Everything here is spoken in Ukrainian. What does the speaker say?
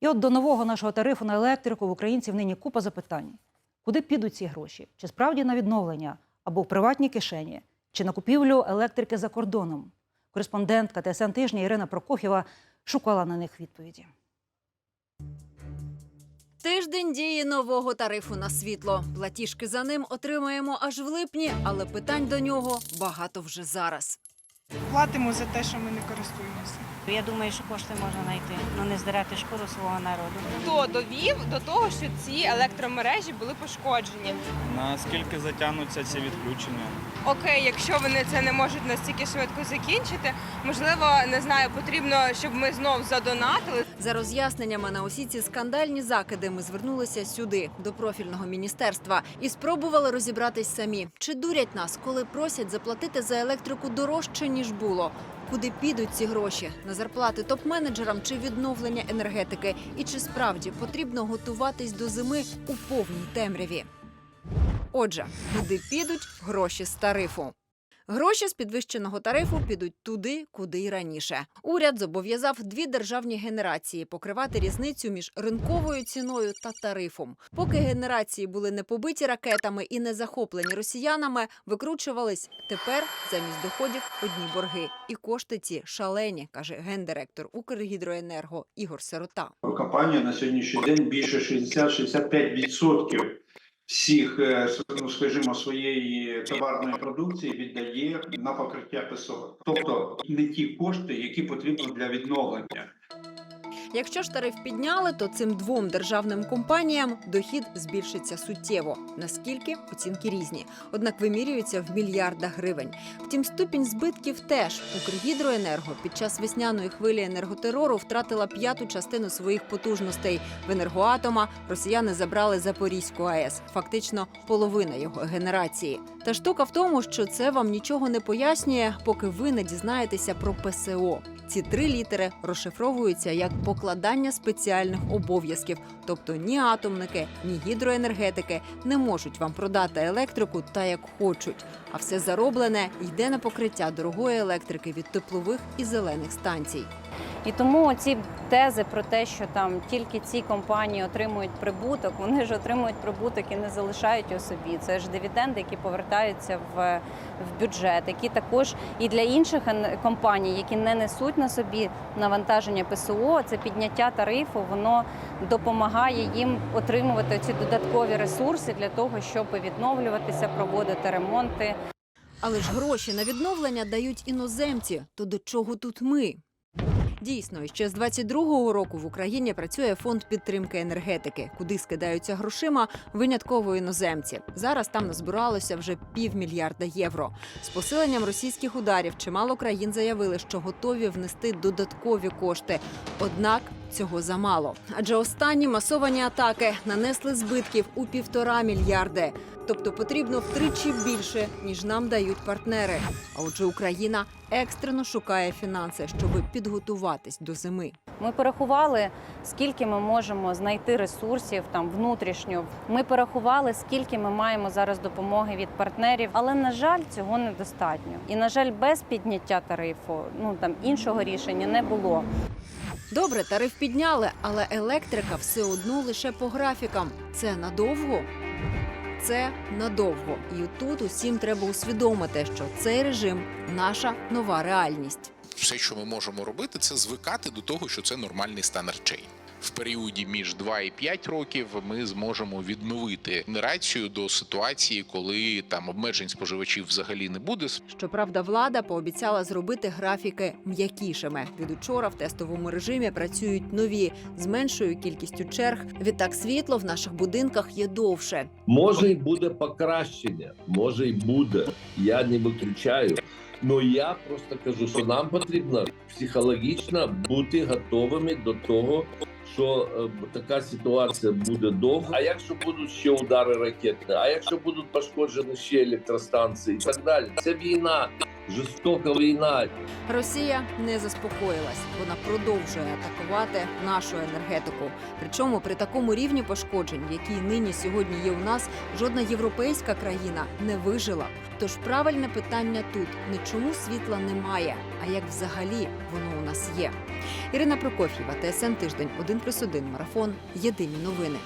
І от до нового нашого тарифу на електрику в українців нині купа запитань: куди підуть ці гроші? Чи справді на відновлення або в приватні кишені, чи на купівлю електрики за кордоном? Кореспондентка ТСН тижня Ірина Прокофєва шукала на них відповіді. Тиждень дії нового тарифу на світло. Платіжки за ним отримаємо аж в липні, але питань до нього багато вже зараз. Платимо за те, що ми не користуємося. Я думаю, що кошти можна знайти, ну не здирати шкуру свого народу. хто довів до того, що ці електромережі були пошкоджені. Наскільки затягнуться ці відключення? Окей, якщо вони це не можуть настільки швидко закінчити, можливо, не знаю, потрібно, щоб ми знов задонатили. За роз'ясненнями на усі ці скандальні закиди ми звернулися сюди, до профільного міністерства, і спробували розібратись самі, чи дурять нас, коли просять заплатити за електрику дорожче ніж було. Куди підуть ці гроші на зарплати топ-менеджерам чи відновлення енергетики? І чи справді потрібно готуватись до зими у повній темряві? Отже, куди підуть гроші з тарифу? Гроші з підвищеного тарифу підуть туди, куди й раніше. Уряд зобов'язав дві державні генерації покривати різницю між ринковою ціною та тарифом. Поки генерації були не побиті ракетами і не захоплені росіянами, викручувались тепер замість доходів одні борги. І кошти ці шалені, каже гендиректор Укргідроенерго Ігор Сирота. Компанія на сьогоднішній день більше 60-65% всіх, ну, скажімо, своєї товарної продукції віддає на покриття ПСО. Тобто не ті кошти, які потрібні для відновлення. Якщо ж тариф підняли, то цим двом державним компаніям дохід збільшиться суттєво. Наскільки оцінки різні, однак вимірюються в мільярдах гривень. Втім, ступінь збитків теж Укргідроенерго під час весняної хвилі енерготерору втратила п'яту частину своїх потужностей. В енергоатома росіяни забрали Запорізьку АЕС, фактично половина його генерації. Та штука в тому, що це вам нічого не пояснює, поки ви не дізнаєтеся про ПСО. Ці три літери розшифровуються як покладання спеціальних обов'язків, тобто ні атомники, ні гідроенергетики не можуть вам продати електрику та як хочуть. А все зароблене йде на покриття дорогої електрики від теплових і зелених станцій. І тому ці тези про те, що там тільки ці компанії отримують прибуток, вони ж отримують прибуток і не залишають його собі. Це ж дивіденди, які повертаються в, в бюджет, які також і для інших компаній, які не несуть на собі навантаження ПСО, це підняття тарифу, воно допомагає їм отримувати ці додаткові ресурси для того, щоб відновлюватися, проводити ремонти. Але ж гроші на відновлення дають іноземці. То до чого тут ми? Дійсно, ще з 22-го року в Україні працює фонд підтримки енергетики, куди скидаються грошима винятково іноземці. Зараз там назбиралося вже півмільярда євро. З посиленням російських ударів чимало країн заявили, що готові внести додаткові кошти. Однак цього замало. Адже останні масовані атаки нанесли збитків у півтора мільярди. Тобто потрібно втричі більше, ніж нам дають партнери. А отже, Україна екстрено шукає фінанси, щоб підготуватись до зими. Ми порахували, скільки ми можемо знайти ресурсів там внутрішньо. Ми порахували, скільки ми маємо зараз допомоги від партнерів, але на жаль, цього недостатньо. І на жаль, без підняття тарифу ну там іншого рішення не було. Добре, тариф підняли, але електрика все одно лише по графікам. Це надовго. Це надовго. І тут усім треба усвідомити, що цей режим наша нова реальність. все, що ми можемо робити, це звикати до того, що це нормальний стан речей. В періоді між 2 і 5 років ми зможемо відновити генерацію до ситуації, коли там обмежень споживачів взагалі не буде. Щоправда, влада пообіцяла зробити графіки м'якішими. Від учора в тестовому режимі працюють нові з меншою кількістю черг. Відтак світло в наших будинках є довше. Може й буде покращення, може й буде. Я не виключаю. Ну я просто кажу, що нам потрібно психологічно бути готовими до того, що е, така ситуація буде довго. А якщо будуть ще удари ракетні, а якщо будуть пошкоджені ще електростанції і так далі, це війна. Жорстока війна. Росія не заспокоїлась. Вона продовжує атакувати нашу енергетику. Причому при такому рівні пошкоджень, які нині сьогодні є у нас, жодна європейська країна не вижила. Тож правильне питання тут не чому світла немає, а як взагалі воно у нас є. Ірина Прокоф'єва, ТСН Тиждень, 1+,1 марафон. Єдині новини.